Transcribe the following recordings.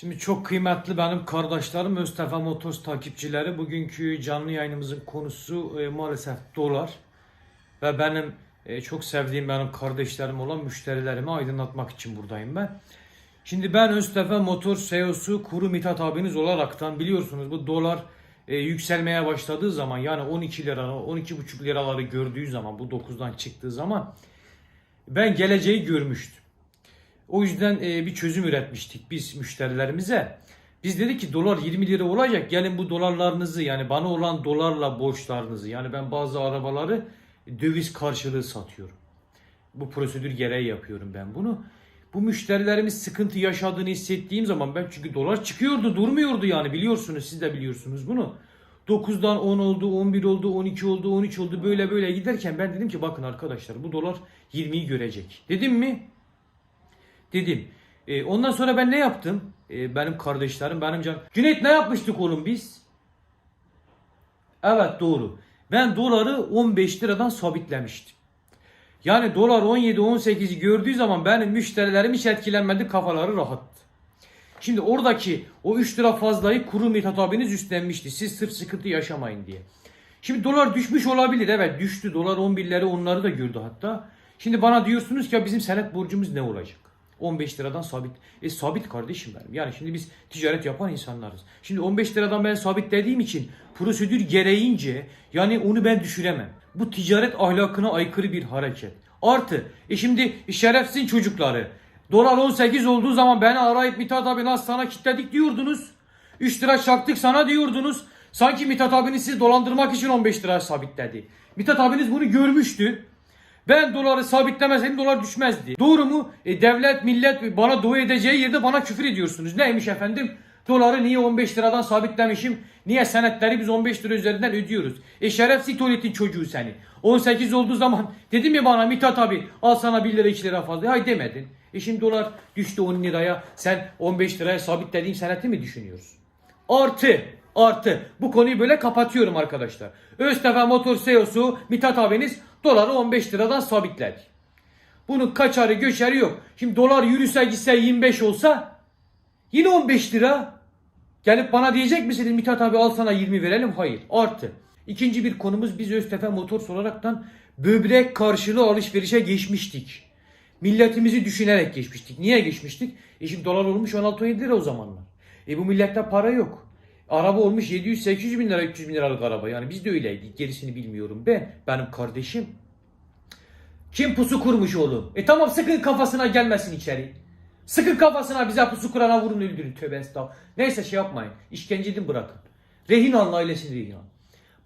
Şimdi çok kıymetli benim kardeşlerim Öztefe Motors takipçileri. Bugünkü canlı yayınımızın konusu e, maalesef dolar. Ve benim e, çok sevdiğim benim kardeşlerim olan müşterilerimi aydınlatmak için buradayım ben. Şimdi ben Öztefe Motor CEO'su Kuru Mithat abiniz olaraktan biliyorsunuz bu dolar e, yükselmeye başladığı zaman yani 12 lira 12,5 liraları gördüğü zaman bu 9'dan çıktığı zaman ben geleceği görmüştüm. O yüzden e, bir çözüm üretmiştik biz müşterilerimize. Biz dedik ki dolar 20 lira olacak. Gelin bu dolarlarınızı yani bana olan dolarla borçlarınızı yani ben bazı arabaları döviz karşılığı satıyorum. Bu prosedür gereği yapıyorum ben bunu. Bu müşterilerimiz sıkıntı yaşadığını hissettiğim zaman ben çünkü dolar çıkıyordu durmuyordu yani biliyorsunuz siz de biliyorsunuz bunu. 9'dan 10 oldu, 11 oldu, 12 oldu, 13 oldu böyle böyle giderken ben dedim ki bakın arkadaşlar bu dolar 20'yi görecek. Dedim mi? Dedim. E, ondan sonra ben ne yaptım? E, benim kardeşlerim, benim can. Cüneyt ne yapmıştık oğlum biz? Evet doğru. Ben doları 15 liradan sabitlemiştim. Yani dolar 17-18'i gördüğü zaman benim müşterilerim hiç etkilenmedi kafaları rahattı. Şimdi oradaki o 3 lira fazlayı kuru Mithat abiniz üstlenmişti. Siz sırf sıkıntı yaşamayın diye. Şimdi dolar düşmüş olabilir. Evet düştü. Dolar 11'leri onları da gördü hatta. Şimdi bana diyorsunuz ki ya bizim senet borcumuz ne olacak? 15 liradan sabit. E sabit kardeşim benim. Yani şimdi biz ticaret yapan insanlarız. Şimdi 15 liradan ben sabit dediğim için prosedür gereğince yani onu ben düşüremem. Bu ticaret ahlakına aykırı bir hareket. Artı e şimdi şerefsizin çocukları dolar 18 olduğu zaman beni arayıp Mithat abi nasıl sana kitledik diyordunuz. 3 lira çaktık sana diyordunuz. Sanki Mithat abiniz sizi dolandırmak için 15 lira sabitledi. Mithat abiniz bunu görmüştü. Ben doları sabitlemeseydim dolar düşmezdi. Doğru mu? E, devlet, millet bana dua edeceği yerde bana küfür ediyorsunuz. Neymiş efendim? Doları niye 15 liradan sabitlemişim? Niye senetleri biz 15 lira üzerinden ödüyoruz? E şerefsiz tuvaletin çocuğu seni. 18 olduğu zaman dedim ya bana Mithat abi al sana 1 lira 2 lira fazla. Hay demedin. E şimdi dolar düştü 10 liraya. Sen 15 liraya sabitlediğim seneti mi düşünüyorsun? Artı artı bu konuyu böyle kapatıyorum arkadaşlar. Öztefe Motor CEO'su Mithat abiniz doları 15 liradan sabitledi. Bunun kaçarı göçeri yok. Şimdi dolar yürüse gitse 25 olsa yine 15 lira. Gelip bana diyecek misiniz Mithat abi al sana 20 verelim? Hayır. Artı. İkinci bir konumuz biz Öztefe Motors olaraktan böbrek karşılığı alışverişe geçmiştik. Milletimizi düşünerek geçmiştik. Niye geçmiştik? E şimdi dolar olmuş 16-17 lira o zamanlar. E bu millette para yok. Araba olmuş 700-800 bin lira 300 bin liralık araba. Yani biz de öyleydik. Gerisini bilmiyorum ben. Benim kardeşim. Kim pusu kurmuş oğlum? E tamam sıkın kafasına gelmesin içeri. Sıkın kafasına bize pusu kurana vurun öldürün. Tövbe estağfurullah. Neyse şey yapmayın. İşkence edin bırakın. Rehin alın ailesini rehin alın.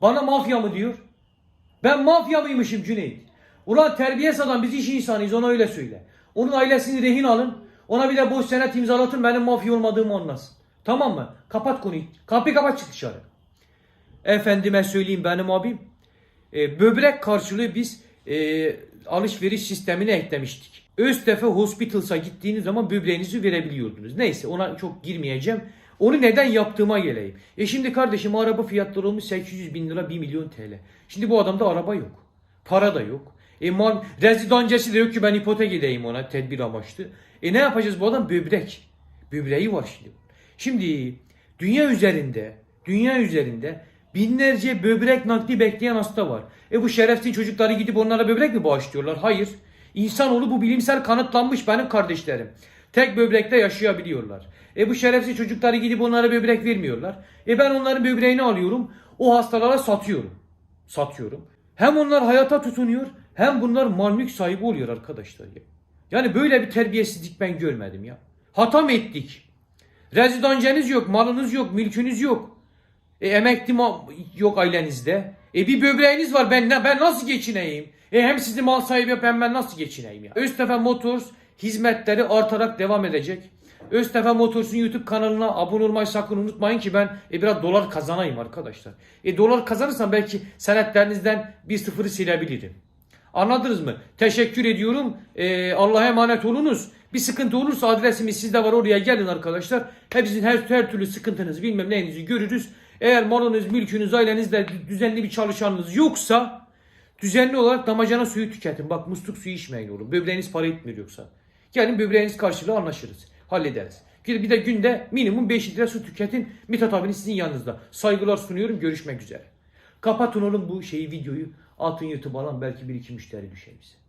Bana mafya mı diyor? Ben mafya mıymışım Cüneyt? Ulan terbiyesiz adam biz iş insanıyız ona öyle söyle. Onun ailesini rehin alın. Ona bir de boş senet imzalatın benim mafya olmadığımı anlasın. Tamam mı? Kapat konuyu. Kapıyı kapat çık dışarı. Efendime söyleyeyim benim abim. E, böbrek karşılığı biz e, alışveriş sistemine eklemiştik. Öztefe Hospitals'a gittiğiniz zaman böbreğinizi verebiliyordunuz. Neyse ona çok girmeyeceğim. Onu neden yaptığıma geleyim. E şimdi kardeşim araba fiyatları olmuş 800 bin lira 1 milyon TL. Şimdi bu adamda araba yok. Para da yok. E mal, rezidancesi de yok ki ben ipotek edeyim ona tedbir amaçlı. E ne yapacağız bu adam? Böbrek. Böbreği var şimdi. Şimdi dünya üzerinde, dünya üzerinde binlerce böbrek nakli bekleyen hasta var. E bu şerefsiz çocukları gidip onlara böbrek mi bağışlıyorlar? Hayır. İnsanoğlu bu bilimsel kanıtlanmış benim kardeşlerim. Tek böbrekte yaşayabiliyorlar. E bu şerefsiz çocukları gidip onlara böbrek vermiyorlar. E ben onların böbreğini alıyorum. O hastalara satıyorum. Satıyorum. Hem onlar hayata tutunuyor hem bunlar mal sahibi oluyor arkadaşlar ya. Yani böyle bir terbiyesizlik ben görmedim ya. Hata mı ettik? Rezidanceniz yok, malınız yok, mülkünüz yok. E, emekli yok ailenizde. E bir böbreğiniz var. Ben ben nasıl geçineyim? E hem sizi mal sahibi yap hem ben nasıl geçineyim ya? Öztefe Motors hizmetleri artarak devam edecek. Öztefe Motors'un YouTube kanalına abone olmayı sakın unutmayın ki ben e, biraz dolar kazanayım arkadaşlar. E dolar kazanırsam belki senetlerinizden bir sıfırı silebilirim. Anladınız mı? Teşekkür ediyorum. Ee, Allah'a emanet olunuz. Bir sıkıntı olursa adresimiz sizde var oraya gelin arkadaşlar. Hepsinin her, her türlü sıkıntınızı bilmem neyinizi görürüz. Eğer malınız, mülkünüz, ailenizde düzenli bir çalışanınız yoksa düzenli olarak damacana suyu tüketin. Bak musluk suyu içmeyin oğlum. Böbreğiniz para etmiyor yoksa. Gelin böbreğiniz karşılığı anlaşırız. Hallederiz. Bir de günde minimum 5 litre su tüketin. Mithat abiniz sizin yanınızda. Saygılar sunuyorum. Görüşmek üzere. Kapatın oğlum bu şeyi videoyu. Atın YouTube'a alan belki bir iki müşteri düşer bize.